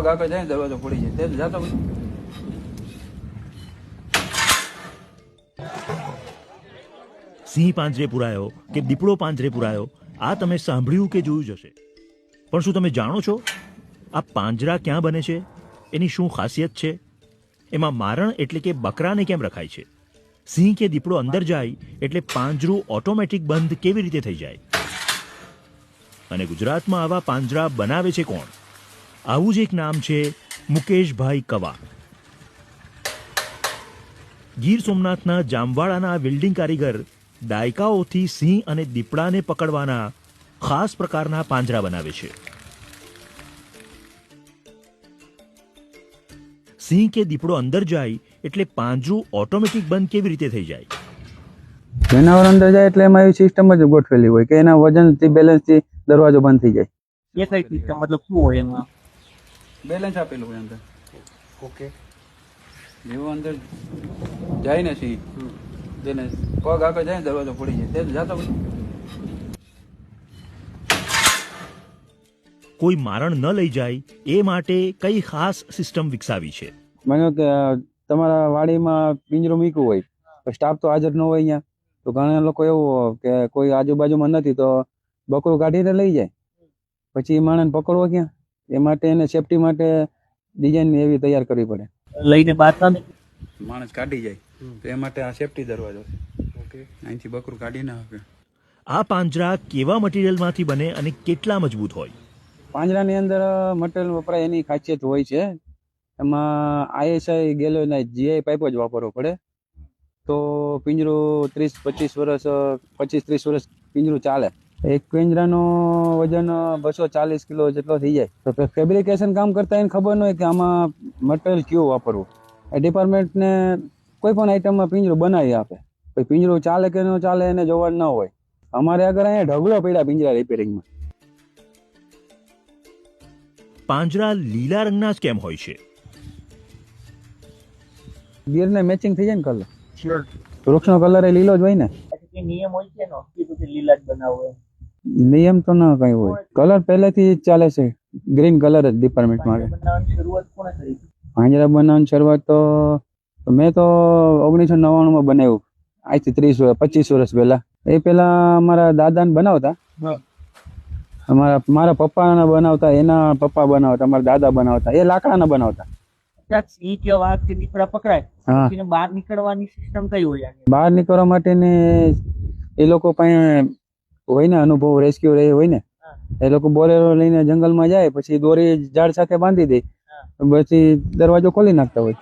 પગ આગળ જાય દરવાજો પડી જાય. તે જાતો સિંહ પાંજરે પુરાયો કે દીપડો પાંજરે પુરાયો, આ તમે સાંભળ્યું કે જોયું જશે પણ શું તમે જાણો છો? આ પાંજરા ક્યાં બને છે? એની શું ખાસિયત છે? એમાં મારણ એટલે કે બકરાને કેમ રખાય છે? સિંહ કે દીપડો અંદર જાય એટલે પાંજરું ઓટોમેટિક બંધ કેવી રીતે થઈ જાય? અને ગુજરાતમાં આવા પાંજરા બનાવે છે કોણ? આવું જ એક નામ છે મુકેશભાઈ કવા ગીર સોમનાથના જામવાડાના વેલ્ડિંગ કારીગર દાયકાઓથી સિંહ અને દીપડાને પકડવાના ખાસ પ્રકારના પાંજરા બનાવે છે. સિંહ કે દીપડો અંદર જાય એટલે પાંજરું ઓટોમેટિક બંધ કેવી રીતે થઈ જાય? જનાવર અંદર જાય એટલે એમાં એવી સિસ્ટમ જ ગોઠવેલી હોય કે એના વજનથી બેલેન્સથી દરવાજો બંધ થઈ જાય. એ કઈ સિસ્ટમ મતલબ શું હોય એમાં? બેલેન્સ આપેલું હોય અંદર. ઓકે જેવું અંદર જાય ને સી. જેને પગ આગળ જાય ને દરવાજો પડી જાય. તે જાતો કોઈ મારણ ન લઈ જાય એ માટે કઈ ખાસ સિસ્ટમ વિકસાવી છે? માનો કે તમારા વાડીમાં પિંજરો મીકું હોય સ્ટાફ તો હાજર ન હોય અહીંયા. તો ઘણા લોકો એવું કે કોઈ આજુબાજુમાં નથી તો બકરું કાઢીને લઈ જાય. પછી માણસ પકડવો ક્યાં? એ માટે એને સેફટી માટે ડિઝાઇન એવી તૈયાર કરવી પડે. લઈને બહાર માણસ કાઢી જાય. તો એ માટે આ સેફટી દરવાજો છે. અહીંથી બકરું કાઢી ના આવે આ પાંજરા કેવા મટીરિયલમાંથી બને અને કેટલા મજબૂત હોય? પાંજરાની અંદર મટીરિયલ વપરાય એની ખાસિયત હોય છે. એમાં આઈએસઆઈ ગેલોનાઇટ જીઆઈ પાઇપ જ વાપરવો પડે. તો પિંજરું ત્રીસ પચીસ વર્ષ પચીસ ત્રીસ વર્ષ પિંજરું ચાલે. એક પિંજરાનો વજન બસો ચાલીસ કિલો જેટલો થઈ જાય. તો ફેબ્રિકેશન કામ કરતા એને ખબર ન હોય કે આમાં મટીરિયલ કયું વાપરવું. એ ડિપાર્ટમેન્ટને કોઈ પણ આઈટમમાં પિંજરું બનાવી આપે. પછી પિંજરું ચાલે કે ન ચાલે એને જોવા ન હોય. અમારે આગળ અહીંયા ઢગલો પડ્યા પિંજરા રિપેરિંગમાં પાંજરા લીલા રંગના જ કેમ હોય છે. ગીરને મેચિંગ થઈ જાય ને કલર વૃક્ષનો કલર એ લીલો જ હોય ને? નિયમ હોય છે ને કીધું કે લીલા જ બનાવો એમ. નિયમ તો ના કઈ હોય. કલર પહેલેથી જ ચાલે છે. ગ્રીન કલર જ ડિપાર્ટમેન્ટ માટે શરૂઆત પાંજરા બનાવવાની શરૂઆત તો મેં તો ઓગણીસો નવ્વાણું માં બનાવ્યું. આજથી ત્રીસ પચીસ વર્ષ પહેલા. એ પેલા અમારા દાદાને બનાવતા. અમારા મારા પપ્પાના બનાવતા એના પપ્પા બનાવતા અમારા દાદા બનાવતા એ લાકડાના બનાવતા? બહાર નીકળવા માટેને એ લોકો પાસે હોય ને અનુભવ રેસ્ક્યુ રહે હોય ને એ લોકો બોલેરો લઈને જંગલમાં જાય પછી દોરી ઝાડ સાથે બાંધી દે પછી દરવાજો ખોલી નાખતા હોય.